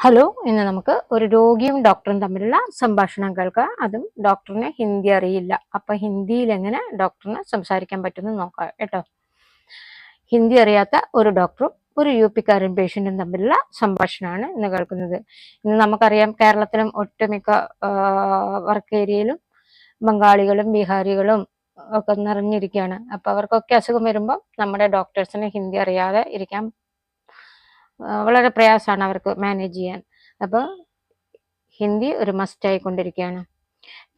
Hello ഇന്ന് നമുക്ക് ഒരു രോഗിയും ഡോക്ടറും തമ്മിലുള്ള സംഭാഷണം കേൾക്കാം. അതും ഡോക്ടറിന് ഹിന്ദി അറിയില്ല. അപ്പൊ ഹിന്ദിയിൽ എങ്ങനെ ഡോക്ടറിന് സംസാരിക്കാൻ പറ്റുമെന്ന് നോക്കാം കേട്ടോ. ഹിന്ദി അറിയാത്ത ഒരു ഡോക്ടറും ഒരു യു പിക്കാരൻ പേഷ്യന്റും തമ്മിലുള്ള സംഭാഷണമാണ് ഇന്ന് കേൾക്കുന്നത്. ഇന്ന് നമുക്കറിയാം കേരളത്തിലും ഒട്ടുമിക്ക വർക്ക് ഏരിയയിലും ബംഗാളികളും ബീഹാരികളും ഒക്കെ നിറഞ്ഞിരിക്കുകയാണ്. അപ്പൊ അവർക്കൊക്കെ അസുഖം വരുമ്പോൾ നമ്മുടെ ഡോക്ടേഴ്സിന് ഹിന്ദി അറിയാതെ ഇരിക്കാൻ വളരെ പ്രയാസമാണ് അവർക്ക് മാനേജ് ചെയ്യാൻ. അപ്പോൾ ഹിന്ദി ഒരു മസ്റ്റ് ആയിക്കൊണ്ടിരിക്കുകയാണ്.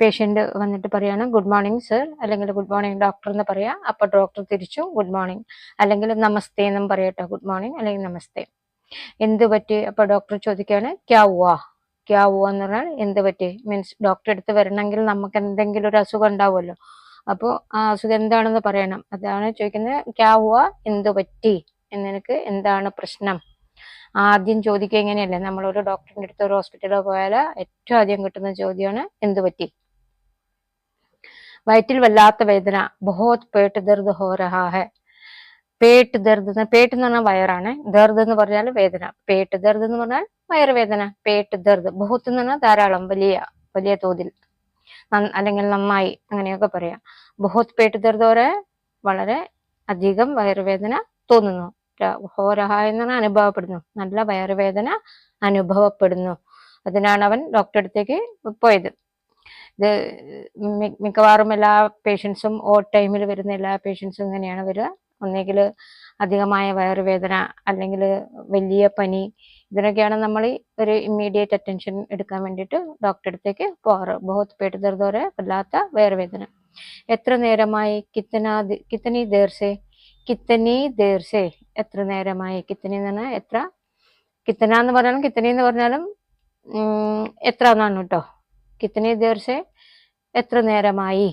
പേഷ്യന്റ് വന്നിട്ട് പറയാണ് ഗുഡ് മോർണിംഗ് സർ അല്ലെങ്കിൽ ഗുഡ് മോർണിംഗ് ഡോക്ടർ എന്ന് പറയാം. അപ്പോൾ ഡോക്ടർ തിരിച്ചു ഗുഡ് മോർണിംഗ് അല്ലെങ്കിൽ നമസ്തേ എന്നും പറയട്ടോ. ഗുഡ് മോർണിംഗ് അല്ലെങ്കിൽ നമസ്തേ എന്ത് പറ്റി? അപ്പോൾ ഡോക്ടർ ചോദിക്കുകയാണ് ക്യാ വാ ക്യാ വാ എന്ന് പറഞ്ഞാൽ എന്ത് പറ്റി? മീൻസ് ഡോക്ടർ എടുത്ത് വരണമെങ്കിൽ നമുക്ക് എന്തെങ്കിലും ഒരു അസുഖം ഉണ്ടാവുമല്ലോ. അപ്പോൾ ആ അസുഖം എന്താണെന്ന് പറയണം. അതാണ് ചോദിക്കുന്നത് ക്യാ വാ എന്ത് പറ്റി? എന്നെനിക്ക് എന്താണ് പ്രശ്നം? ആദ്യം ചോദിക്കുക എങ്ങനെയല്ലേ? നമ്മൾ ഒരു ഡോക്ടറിന്റെ അടുത്ത് ഒരു ഹോസ്പിറ്റലിൽ പോയാൽ ഏറ്റവും ആദ്യം കിട്ടുന്ന ചോദ്യമാണ് എന്ത് പറ്റി? വയറ്റിൽ വല്ലാത്ത വേദന. ബഹോത് പേട്ട് ദർദ് ഹോ രഹാ ഹെ. പേട്ട് ദർദ് പേട്ട് എന്ന് പറഞ്ഞാൽ വയറാണ്. ദർദ് എന്ന് പറഞ്ഞാൽ വേദന. പേട്ട് ദർദ് എന്ന് പറഞ്ഞാൽ വയറുവേദന. പേട്ട് ദർദ്. ബഹുത്ത് എന്ന് പറഞ്ഞാൽ ധാരാളം വലിയ വലിയ തോതിൽ. അല്ലെങ്കിൽ നന്നായി അങ്ങനെയൊക്കെ പറയാം. ബഹുത് പേട്ട് ദർദ് വരെ വളരെ അധികം വയറുവേദന തോന്നുന്നു. ഹോരഹ എന്ന് പറഞ്ഞാൽ അനുഭവപ്പെടുന്നു. നല്ല വയറുവേദന അനുഭവപ്പെടുന്നു. അതിനാണ് അവൻ ഡോക്ടറെ അടുത്തേക്ക് പോയത്. ഇത് മിക്കവാറും എല്ലാ പേഷ്യൻസും ഓ ടൈമിൽ വരുന്ന എല്ലാ പേഷ്യൻസും ഇങ്ങനെയാണ് വരിക. ഒന്നെങ്കിൽ അധികമായ വയറുവേദന അല്ലെങ്കിൽ വലിയ പനി ഇതിനൊക്കെയാണ് നമ്മൾ ഒരു ഇമ്മീഡിയറ്റ് അറ്റൻഷൻ എടുക്കാൻ വേണ്ടിയിട്ട് ഡോക്ടറെ അടുത്തേക്ക് പോകാറ്. ബഹുത് പേട്ട് ദർദോരെ വല്ലാത്ത വയറുവേദന. എത്ര നേരമായി കിത്തന കിത്തനി ദേർസെ കിത്തനി ദീർഷേ എത്ര നേരമായി കിത്തനി എന്ന് പറഞ്ഞാൽ എത്ര? കിത്തന എന്ന് പറഞ്ഞാലും കിത്തനി എന്ന് പറഞ്ഞാലും എത്ര എന്നാണ് കേട്ടോ. കിത്തനി ദീർഷേ എത്ര നേരമായി?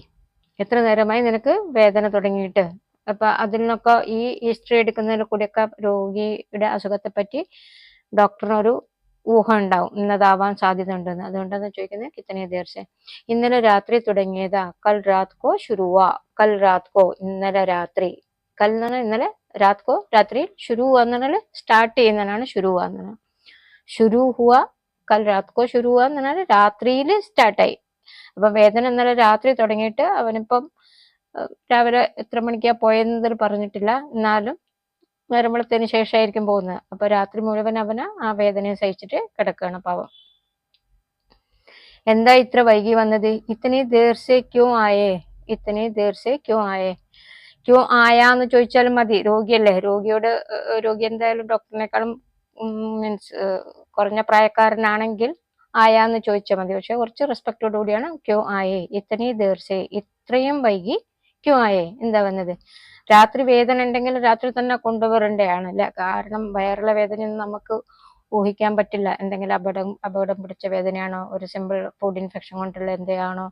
എത്ര നേരമായി നിനക്ക് വേദന തുടങ്ങിയിട്ട്? അപ്പൊ അതിൽ നിന്നൊക്കെ ഈ ഹിസ്റ്ററി എടുക്കുന്നതിൽ കൂടിയൊക്കെ രോഗിയുടെ അസുഖത്തെ പറ്റി ഡോക്ടറിനൊരു ഊഹം ഉണ്ടാവും. ഇന്നതാവാൻ സാധ്യത ഉണ്ടെന്ന് അതുകൊണ്ടാണ് ചോദിക്കുന്നത് കിത്തനെ ദേർസെ ഇന്നലെ രാത്രി തുടങ്ങിയതാ. കൽ രാത് കോ ശുരുവാ. കൽ രാത് കോ ഇന്നലെ രാത്രി. കൽ ना പറഞ്ഞാൽ ഇന്നലെ को रात्रि शुरू ശുരു എന്ന് പറഞ്ഞാൽ ശുരു ഹുവ കൽ രാത് കോ ശുരു എന്ന് രാത്രിയിൽ സ്റ്റാർട്ടായി അപ്പൊ വേദന ഇന്നലെ രാത്രി തുടങ്ങിയിട്ട് അവനിപ്പം രാവിലെ എത്ര മണിക്കാ പോയെന്നതിൽ പറഞ്ഞിട്ടില്ല. എന്നാലും നേരമ്പളത്തിന് ശേഷമായിരിക്കും പോകുന്നത്. അപ്പൊ രാത്രി മുഴുവൻ അവന് ആ വേദനയെ സഹിച്ചിട്ട് കിടക്കുകയാണ് പാവം. എന്താ ഇത്ര വൈകി വന്നത്? ഇത്തനെ ദേർസെ ക്യോ ആയേ ഇത്തനെ ദേർസെ ക്യോ ആയേ. ക്യോ ആയാന്ന് ചോദിച്ചാലും മതി. രോഗിയല്ലേ? രോഗിയോട് രോഗി എന്തായാലും ഡോക്ടറിനേക്കാളും മീൻസ് കുറഞ്ഞ പ്രായക്കാരനാണെങ്കിൽ ആയാന്ന് ചോദിച്ചാൽ മതി. പക്ഷെ കുറച്ച് റെസ്പെക്റ്റോട് കൂടിയാണ് ക്യോ ആയേ. ഇത്രയും ദേർസെ ഇത്രയും വൈകി ക്യൂ ആയേ. എന്താ വന്നത്? രാത്രി വേദന ഉണ്ടെങ്കിൽ രാത്രി തന്നെ കൊണ്ടുവരേണ്ടതാണ് കാരണം വയറിലെ വേദനയൊന്നും നമുക്ക് ഊഹിക്കാൻ പറ്റില്ല. എന്തെങ്കിലും അപകടം അപകടം പിടിച്ച വേദനയാണോ? ഒരു സിമ്പിൾ ഫുഡ് ഇൻഫെക്ഷൻ കൊണ്ടുള്ള എന്തെയാണോ?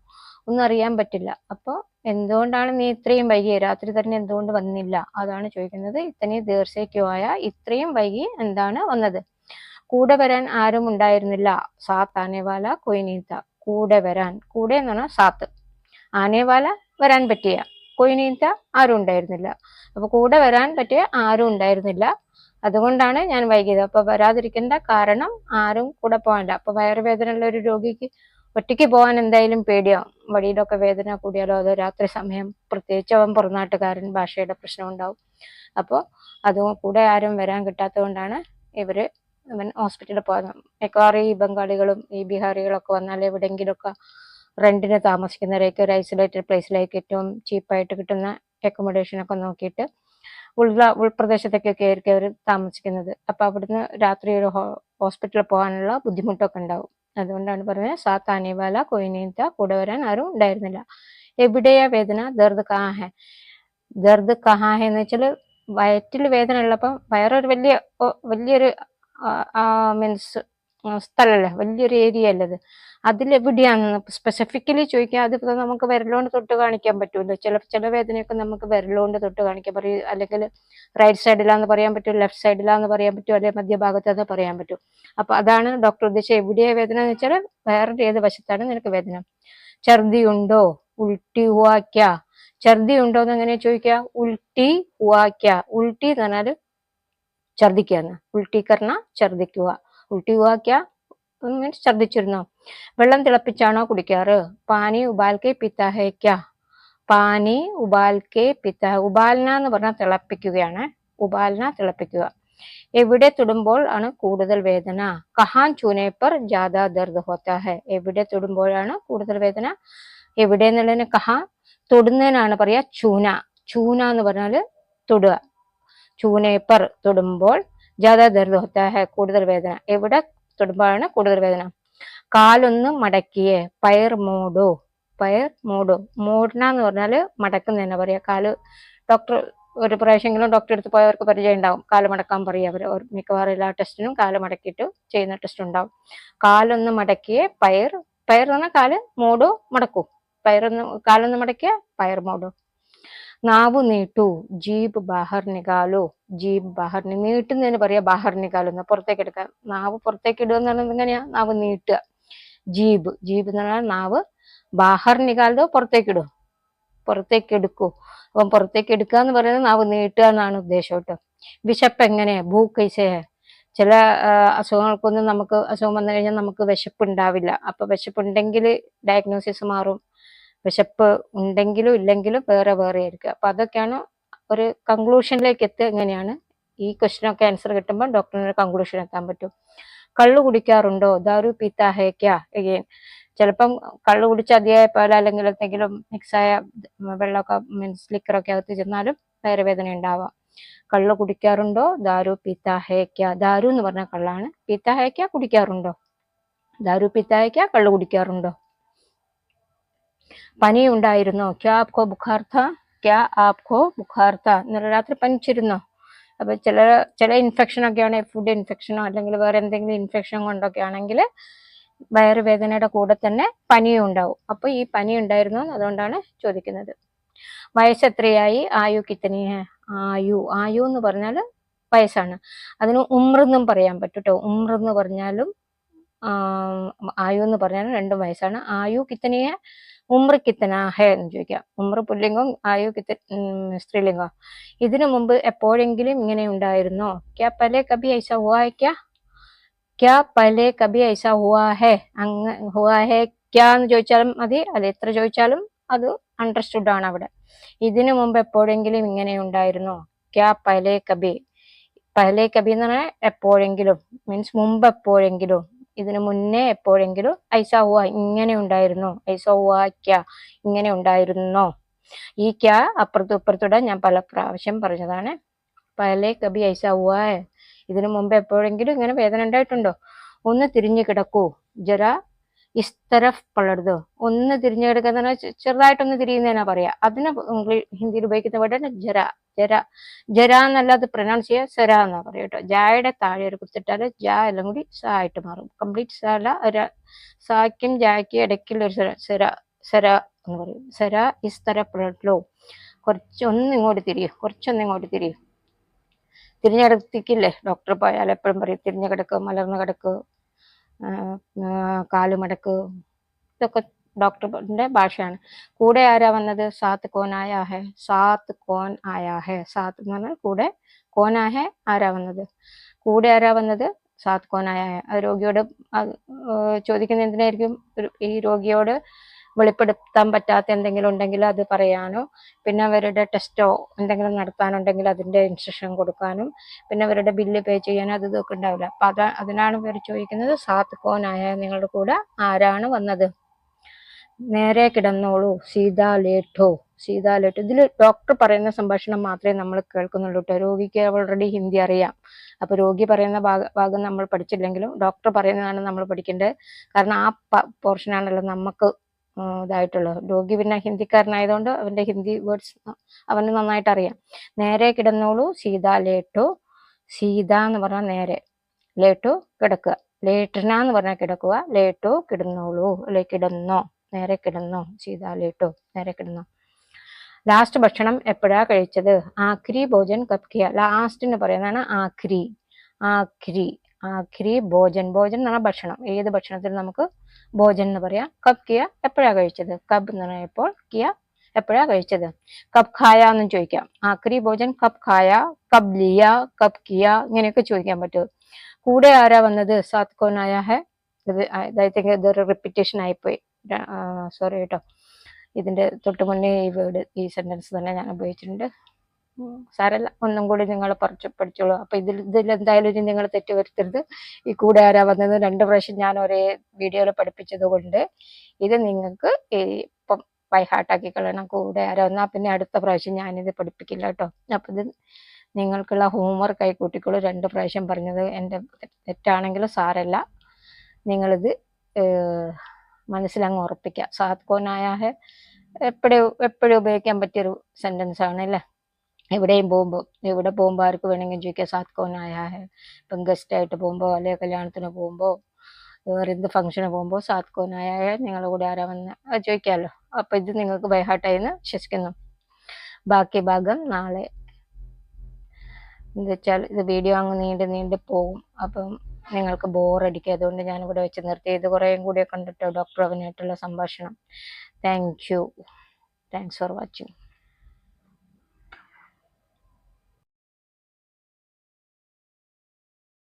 ഒന്നും അറിയാൻ പറ്റില്ല. അപ്പോൾ എന്തുകൊണ്ടാണ് നീ ഇത്രയും വൈകി? രാത്രി തന്നെ എന്തുകൊണ്ട് വന്നില്ല? അതാണ് ചോദിക്കുന്നത്. ഇത്രയും ദീർഘയ്ക്കുമായ ഇത്രയും വൈകി എന്താണ് വന്നത്? കൂടെ വരാൻ ആരും ഉണ്ടായിരുന്നില്ല. സാത്ത് ആനേവാല കൊയിനീത്ത. കൂടെ വരാൻ കൂടെ എന്ന് പറഞ്ഞാൽ സാത്ത്. ആനേവാല വരാൻ പറ്റിയ കൊയിനീത്ത ആരും ഉണ്ടായിരുന്നില്ല. അപ്പൊ കൂടെ വരാൻ പറ്റിയ ആരും ഉണ്ടായിരുന്നില്ല. അതുകൊണ്ടാണ് ഞാൻ വൈകിയത്. അപ്പൊ വരാതിരിക്കേണ്ട കാരണം ആരും കൂടെ പോകണ്ട. അപ്പൊ വയറുവേദന ഉള്ള ഒരു രോഗിക്ക് ഒറ്റയ്ക്ക് പോകാൻ എന്തായാലും പേടിയാവും വഴിയിലൊക്കെ വേദന കൂടിയാലോ അതോ രാത്രി സമയം പ്രത്യേകിച്ച് അവൻ പുറനാട്ടുകാരൻ ഭാഷയുടെ പ്രശ്നം ഉണ്ടാവും. അപ്പോൾ അതും കൂടെ ആരും വരാൻ കിട്ടാത്തത് കൊണ്ടാണ് ഇവർ ഇവൻ ഹോസ്പിറ്റലിൽ പോകുന്നത് മിക്കവാറും ഈ ബംഗാളികളും ഈ ബീഹാറികളൊക്കെ വന്നാൽ എവിടെയെങ്കിലുമൊക്കെ റെന്റിന് താമസിക്കുന്നവരേക്ക് ഒരു ഐസൊലേറ്റഡ് പ്ലേസിലേക്ക് ഏറ്റവും ചീപ്പായിട്ട് കിട്ടുന്ന അക്കോമഡേഷൻ ഒക്കെ നോക്കിയിട്ട് ഉള്ള ഉൾപ്രദേശത്തൊക്കെ ആയിരിക്കും അവർ താമസിക്കുന്നത്. അപ്പൊ അവിടുന്ന് രാത്രി ഒരു ഹോസ്പിറ്റലിൽ പോകാനുള്ള ബുദ്ധിമുട്ടൊക്കെ ഉണ്ടാവും. അതുകൊണ്ടാണ് പറഞ്ഞത് സാത്ത് ആനേവാല കൊയിനീത്ത കൂടെ വരാൻ ആരും ഉണ്ടായിരുന്നില്ല. എവിടെയാ വേദന? ദർദ് കഹാ ദർദ് കഹാഹെ എന്ന് വെച്ചാൽ വയറ്റിൽ വേദന ഉള്ളപ്പം വയറൊരു വലിയ വലിയൊരു മീൻസ് സ്ഥലമല്ലേ? വലിയൊരു ഏരിയ അല്ലേ അത് അതിലെവിടെയാണെന്ന് സ്പെസിഫിക്കലി ചോദിക്കുക അതിപ്പോൾ നമുക്ക് വിരലുകൊണ്ട് തൊട്ട് കാണിക്കാൻ പറ്റുമല്ലോ ചില ചില വേദനയൊക്കെ നമുക്ക് വിരലുകൊണ്ട് തൊട്ട് കാണിക്കാൻ പറയും. അല്ലെങ്കിൽ റൈറ്റ് സൈഡിലാന്ന് പറയാൻ പറ്റും ലെഫ്റ്റ് സൈഡിലാന്ന് പറയാൻ പറ്റും അല്ലെങ്കിൽ മധ്യഭാഗത്താന്ന് പറയാൻ പറ്റും. അപ്പൊ അതാണ് ഡോക്ടർ ഉദ്ദേശിച്ചത്. എവിടെയാ വേദന എന്ന് വെച്ചാൽ വേറെ ഏത് വശത്താണ് നിനക്ക് വേദന? ഛർദി ഉണ്ടോ? ഉൾട്ടി ഉവാക്ക ഛർദി ഉണ്ടോ എന്ന് എങ്ങനെയാ ചോദിക്കുക ഉൾട്ടി ഉവാക്ക ഉൾട്ടി എന്ന് പറഞ്ഞാൽ ഛർദിക്കുക ഉൾട്ടി കർണ ഛർദിക്കുക ഉൾട്ടി ഉവാക്ക മീൻസ് ഛർദ്ദിച്ചിരുന്നോ വെള്ളം തിളപ്പിച്ചാണോ കുടിക്കാറ്? പാനി ഉബാൽക്കെ പിത്താഹയ്ക്ക പാനി ഉബാൽക്കെ പിത്ത ഉബാൽന എന്ന് പറഞ്ഞാൽ തിളപ്പിക്കുകയാണ്. ഉബാൽന തിളപ്പിക്കുക. എവിടെ തൊടുമ്പോൾ ആണ് കൂടുതൽ വേദന? കഹാൻ ചൂനേപ്പർ ജാഥാ ദർദ് ഹോത്താ എവിടെ തൊടുമ്പോഴാണ് കൂടുതൽ വേദന? എവിടെ എന്നുള്ളതിന് കഹാ തൊടുന്നതിനാണ് പറയാ ചൂന. ചൂന എന്ന് പറഞ്ഞാൽ തൊടുക. ചൂനേപ്പർ തൊടുമ്പോൾ ജാദാ ദർദ് ഹോത്താ കൂടുതൽ വേദന. എവിടെ തൊടുമ്പോഴാണ് കൂടുതൽ വേദന? കാലൊന്ന് മടക്കിയേ പയർ മൂടോ പയർ മൂടോ. മൂടണ എന്ന് പറഞ്ഞാൽ മടക്കുന്നതന്നെ പറയാ. കാൽ ഡോക്ടർ ഒരു പ്രാവശ്യമെങ്കിലും ഡോക്ടർ അടുത്ത് പോയവർക്ക് പരിചയം ഉണ്ടാവും. കാൽ മടക്കാൻ പറയും അവർ മിക്കവാറും എല്ലാ ടെസ്റ്റിനും കാൽ മടക്കിയിട്ട് ചെയ്യുന്ന ടെസ്റ്റ് ഉണ്ടാവും. കാലൊന്ന് മടക്കിയേ പയർ. പയർ എന്ന് പറഞ്ഞാൽ കാൽ മൂടോ മടക്കൂ. പയറൊന്ന് കാലൊന്ന് മടക്കിയ പയർ മൂടോ. നാവ് നീട്ടു ജീബ് ബാഹർ നികാലോ ജീബ് ബാഹർ നീട്ടുന്നതിന് പറയാ ബാഹർ നികാലോ എന്ന് പുറത്തേക്ക് എടുക്കാൻ. നാവ് പുറത്തേക്ക് ഇടുക എന്ന് പറയുന്നത് എങ്ങനെയാ? നാവ് നീട്ടുക. ജീബ് ജീബ് എന്ന് പറഞ്ഞാൽ നാവ് ബാഹർ നികാലോ പുറത്തേക്ക് ഇടും പുറത്തേക്ക് എടുക്കൂ. അപ്പം പുറത്തേക്ക് എടുക്കുക എന്ന് പറയുന്നത് നാവ് നീട്ടുക എന്നാണ് ഉദ്ദേശം കേട്ടോ. വിശപ്പ് എങ്ങനെയാ ഭൂക്കൈസേ ചില അസുഖങ്ങൾക്കൊന്നും നമുക്ക് അസുഖം വന്നു കഴിഞ്ഞാൽ നമുക്ക് വിശപ്പ് ഉണ്ടാവില്ല. അപ്പൊ വിശപ്പ് ഉണ്ടെങ്കിൽ ഡയഗ്നോസിസ് മാറും. വിശപ്പ് ഉണ്ടെങ്കിലും ഇല്ലെങ്കിലും വേറെ വേറെ ആയിരിക്കും. അപ്പൊ അതൊക്കെയാണ് ഒരു കൺക്ലൂഷനിലേക്ക് എത്തുക എങ്ങനെയാണ്? ഈ ക്വസ്റ്റിനൊക്കെ ആൻസർ കിട്ടുമ്പോൾ ഡോക്ടറിന് കൺക്ലൂഷൻ എത്താൻ പറ്റും. കള്ളു കുടിക്കാറുണ്ടോ? ദാരു പീത്ത ഹേക്ക എഗെയിൻ ചിലപ്പം കള്ളു കുടിച്ച് അതിയായ പോലെ അല്ലെങ്കിൽ എന്തെങ്കിലും മിക്സായ വെള്ളമൊക്കെ മീൻസ് ലിക്കറൊക്കെ അകത്ത് ചെന്നാലും വയറുവേദന ഉണ്ടാവാം. കള്ളു കുടിക്കാറുണ്ടോ? ദാരു പീത്താഹേക്ക ദാരു എന്ന് പറഞ്ഞ കള്ളാണ്. പീത്താഹേക്ക കുടിക്കാറുണ്ടോ? ദാരു പീത്താഹേക്ക കള്ളു കുടിക്കാറുണ്ടോ? പനി ഉണ്ടായിരുന്നോ? ക്യാ ആപ്കോ ബുഖാർത്ഥ ക്യാ ആപ്കോ ബുഖാർത്ഥ ഇന്നലെ രാത്രി പനിച്ചിരുന്നോ? അപ്പൊ ചില ചില ഇൻഫെക്ഷൻ ഒക്കെ ആണെങ്കിൽ ഫുഡ് ഇൻഫെക്ഷനോ അല്ലെങ്കിൽ വേറെ എന്തെങ്കിലും ഇൻഫെക്ഷൻ കൊണ്ടൊക്കെ ആണെങ്കിൽ വയറുവേദനയുടെ കൂടെ തന്നെ പനിയും ഉണ്ടാവും. അപ്പൊ ഈ പനി ഉണ്ടായിരുന്നു അതുകൊണ്ടാണ് ചോദിക്കുന്നത്. വയസ്സ് എത്രയായി ആയു കിത്തനി. ഹെ ആയു. ആയു എന്ന് പറഞ്ഞാൽ വയസ്സാണ്. അതിന് ഉമ്രെന്നും പറയാൻ പറ്റും കേട്ടോ ഉമ്രെന്ന് പറഞ്ഞാലും ആയു എന്ന് പറഞ്ഞാലും രണ്ടും വയസ്സാണ്. ആയു കിത്തനിയെ ഉമ്ര കിത്തന ഹേ എന്ന് ചോദിക്കാം. ഉമ്ര പുല്ലിംഗം ആയു കിത്ത സ്ത്രീലിംഗം. ഇതിനു മുമ്പ് എപ്പോഴെങ്കിലും ഇങ്ങനെ ഉണ്ടായിരുന്നോ? ക്യാ പല കബി ഐസ ഹുവാ ക്യാ? പലെ കബി ഐസ ഹുവാ ഹെ? അങ്ങ ഹുവാ ഹെ ക്യാ എന്ന് ചോദിച്ചാലും മതി. അല്ല എത്ര ചോദിച്ചാലും അത് അണ്ടർസ്റ്റുഡ് ആണ് അവിടെ. ഇതിനു മുമ്പ് എപ്പോഴെങ്കിലും ഇങ്ങനെ ഉണ്ടായിരുന്നോ? ക്യാ പല കബി? പല കബി എന്ന് പറഞ്ഞാൽ എപ്പോഴെങ്കിലും. മീൻസ് മുമ്പ് എപ്പോഴെങ്കിലും ഇതിനു മുന്നേ എപ്പോഴെങ്കിലും ഐസാവുക ഇങ്ങനെ ഉണ്ടായിരുന്നോ. ഐസ ഹുവ ക്യാ ഇങ്ങനെ ഉണ്ടായിരുന്നോ? ഈ ക്യ അപ്പുറത്തും ഇപ്പുറത്തൂടെ ഞാൻ പല പ്രാവശ്യം പറഞ്ഞതാണ്. പല കബി ഐസാവുക ഇതിനു മുമ്പ് എപ്പോഴെങ്കിലും ഇങ്ങനെ വേദന ഉണ്ടായിട്ടുണ്ടോ? ഒന്ന് തിരിഞ്ഞു കിടക്കൂ. ജര ഇസ്തരഫ് പളർത് ഒന്ന് തിരിഞ്ഞു കിടക്കുന്ന ചെറുതായിട്ടൊന്ന് തിരിയുന്നതിനാ പറയാ. അതിന് ഇംഗ്ലീഷ് ഹിന്ദിയിൽ ഉപയോഗിക്കുന്ന വേർഡാണ് ജര. ജര ജര എന്നല്ല അത് പ്രൊനൗൺസ് ചെയ്യുക സെര എന്നാ പറയും കേട്ടോ. ജായുടെ താഴെ ഒരു കുത്തിട്ടാൽ ജ എല്ലാം കൂടി സ ആയിട്ട് മാറും. കംപ്ലീറ്റ് സ അല്ല ഒരു സാക്കും ജായ്ക്കും ഇടയ്ക്കുള്ള ഒരു സെര സെര സെര എന്ന് പറയും. സെര ഇസ് തര പ്ലോ കുറച്ചൊന്നും ഇങ്ങോട്ട് തിരിയും കുറച്ചൊന്നും ഇങ്ങോട്ട് തിരിയും. തിരിഞ്ഞെടുത്തിക്കില്ലേ ഡോക്ടർ പോയാൽ എപ്പോഴും പറയും തിരിഞ്ഞു കിടക്ക് മലർന്ന് കിടക്ക് കാലുമടക്ക് ഇതൊക്കെ ഡോക്ടറിന്റെ ഭാഷയാണ്. കൂടെ ആരാ വന്നത്? സാത്ത് കോൻ ആയാ ഹെ സാത്ത് കോൻ ആയാ ഹെ സാത്ത് എന്ന് പറഞ്ഞാൽ കൂടെ കോനാ ഹെ ആരാ വന്നത്? കൂടെ ആരാ വന്നത്? സാത്ത് കോൻ ആയാ ഹെ ആ രോഗിയോട് ചോദിക്കുന്ന എന്തിനായിരിക്കും? ഈ രോഗിയോട് വെളിപ്പെടുത്താൻ പറ്റാത്ത എന്തെങ്കിലും ഉണ്ടെങ്കിൽ അത് പറയാനോ? പിന്നെ അവരുടെ ടെസ്റ്റോ എന്തെങ്കിലും നടത്താനുണ്ടെങ്കിൽ അതിന്റെ ഇൻസ്ട്രക്ഷൻ കൊടുക്കാനും പിന്നെ അവരുടെ ബില്ല് പേ ചെയ്യാനും അത് ഇതൊക്കെ ഉണ്ടാവില്ല. അപ്പൊ അതാ അതിനാണ് ഇവർ ചോദിക്കുന്നത് സാത്ത് കോനായ നിങ്ങളുടെ കൂടെ ആരാണ് വന്നത്? നേരെ കിടന്നോളൂ സീതാ ലേട്ടോ സീതാ ലേട്ടോ ഇതിൽ ഡോക്ടർ പറയുന്ന സംഭാഷണം മാത്രമേ നമ്മൾ കേൾക്കുന്നുള്ളൂ കേട്ടോ. രോഗിക്ക് ഓൾറെഡി ഹിന്ദി അറിയാം. അപ്പൊ രോഗി പറയുന്ന ഭാഗം നമ്മൾ പഠിച്ചില്ലെങ്കിലും ഡോക്ടർ പറയുന്നതാണ് നമ്മൾ പഠിക്കേണ്ടത്. കാരണം ആ പോർഷനാണല്ലോ നമുക്ക് ഇതായിട്ടുള്ളത്. രോഗി പിന്നെ ഹിന്ദിക്കാരനായതുകൊണ്ട് അവന്റെ ഹിന്ദി വേർഡ്സ് അവന് നന്നായിട്ട് അറിയാം. നേരെ കിടന്നോളൂ സീത ലേട്ടോ സീത എന്ന് പറഞ്ഞാൽ നേരെ. ലേട്ടോ കിടക്കുക. ലേട്ടന എന്ന് പറഞ്ഞാൽ കിടക്കുക. ലേട്ടോ കിടന്നോളൂ. അല്ലെ കിടന്നോ. നേരെ കിടന്നോ? സീത നേരെ കിടന്നോ. ലാസ്റ്റ് ഭക്ഷണം എപ്പോഴാ കഴിച്ചത്? ആഖ്രി ഭോജൻ കബ് കിയ ലാസ്റ്റ് പറയുന്നതാണ് ആഖ്രി. ആഖ്രി ആഖ്രി ഭോജൻ. ഭോജൻ എന്ന് പറഞ്ഞാൽ ഭക്ഷണം. ഏത് ഭക്ഷണത്തിൽ നമുക്ക് ഭോജൻ എന്ന് പറയാം? കബ് കിയ എപ്പോഴാ കഴിച്ചത്? കബ് എന്ന് പറയുമ്പോൾ കിയ എപ്പോഴാ കഴിച്ചത്? കപ് ഖായ എന്നും ചോദിക്കാം. ആഖ്രി ഭോജൻ കപ് ഖായ കബ് ലിയ കബ് കിയ ഇങ്ങനെയൊക്കെ ചോദിക്കാൻ പറ്റും. കൂടെ ആരാ വന്നത്? സാത് കോനായ ഹെ? ഇത് ഐ തിങ്ക് ഇതൊരു റിപ്പീറ്റേഷൻ ആയിപ്പോയി. സോറി കേട്ടോ. ഇതിന്റെ തൊട്ട് മുന്നേ ഈ വേർഡ് ഈ സെന്റൻസ് തന്നെ ഞാൻ ഉപയോഗിച്ചിട്ടുണ്ട്. സാരല്ല ഒന്നും കൂടി നിങ്ങൾ പറിച്ച് പഠിച്ചോളൂ. അപ്പൊ ഇതിൽ ഇതിൽ എന്തായാലും ഇനി നിങ്ങൾ തെറ്റ് വരുത്തരുത്. ഈ കൂടെ ആരാ വന്നത് രണ്ട് പ്രാവശ്യം ഞാൻ ഒരേ വീഡിയോയിൽ പഠിപ്പിച്ചത് കൊണ്ട് ഇത് നിങ്ങൾക്ക് ഇപ്പം ബൈ ഹാർട്ടാക്കി കളയണം. കൂടെ ആരാ വന്നാൽ പിന്നെ അടുത്ത പ്രാവശ്യം ഞാനിത് പഠിപ്പിക്കില്ല കേട്ടോ. അപ്പൊ ഇത് നിങ്ങൾക്കുള്ള ഹോംവർക്ക് ആയി കൂട്ടിക്കോളൂ. രണ്ട് പ്രാവശ്യം പറഞ്ഞത് എന്റെ തെറ്റാണെങ്കിലും സാരല്ല. നിങ്ങളിത് മനസ്സിലങ്ങ് ഉറപ്പിക്കുക സാത് കോനായ എപ്പോഴും എപ്പോഴും ഉപയോഗിക്കാൻ പറ്റിയൊരു സെന്റൻസ് ആണ് അല്ലേ? എവിടെയും പോകുമ്പോൾ എവിടെ പോകുമ്പോൾ ആർക്ക് വേണമെങ്കിലും ചോദിക്കാം സാത് കോനായ ഇപ്പം ഗസ്റ്റായിട്ട് പോകുമ്പോൾ അല്ലെങ്കിൽ കല്യാണത്തിന് പോകുമ്പോൾ വേറെ എന്ത് ഫംഗ്ഷന് പോകുമ്പോൾ സാത് കോനായ നിങ്ങളുടെ കൂടെ ആരാ വന്ന് അത് ചോദിക്കാമല്ലോ അപ്പൊ ഇത് നിങ്ങൾക്ക് ബൈഹാർട്ടായി എന്ന് വിശ്വസിക്കുന്നു. ബാക്കി ഭാഗം നാളെ. എന്താ വെച്ചാൽ ഇത് വീഡിയോ അങ്ങ് നീണ്ട് നീണ്ട് പോകും അപ്പം നിങ്ങൾക്ക് ബോറടിക്കുക അതുകൊണ്ട് ഞാൻ ഇവിടെ വെച്ച് നിർത്തി. ഇത് കുറേയും കൂടി കണ്ടിട്ടോ? ഡോക്ടർ അവനായിട്ടുള്ള സംഭാഷണം. Thank you thanks for watching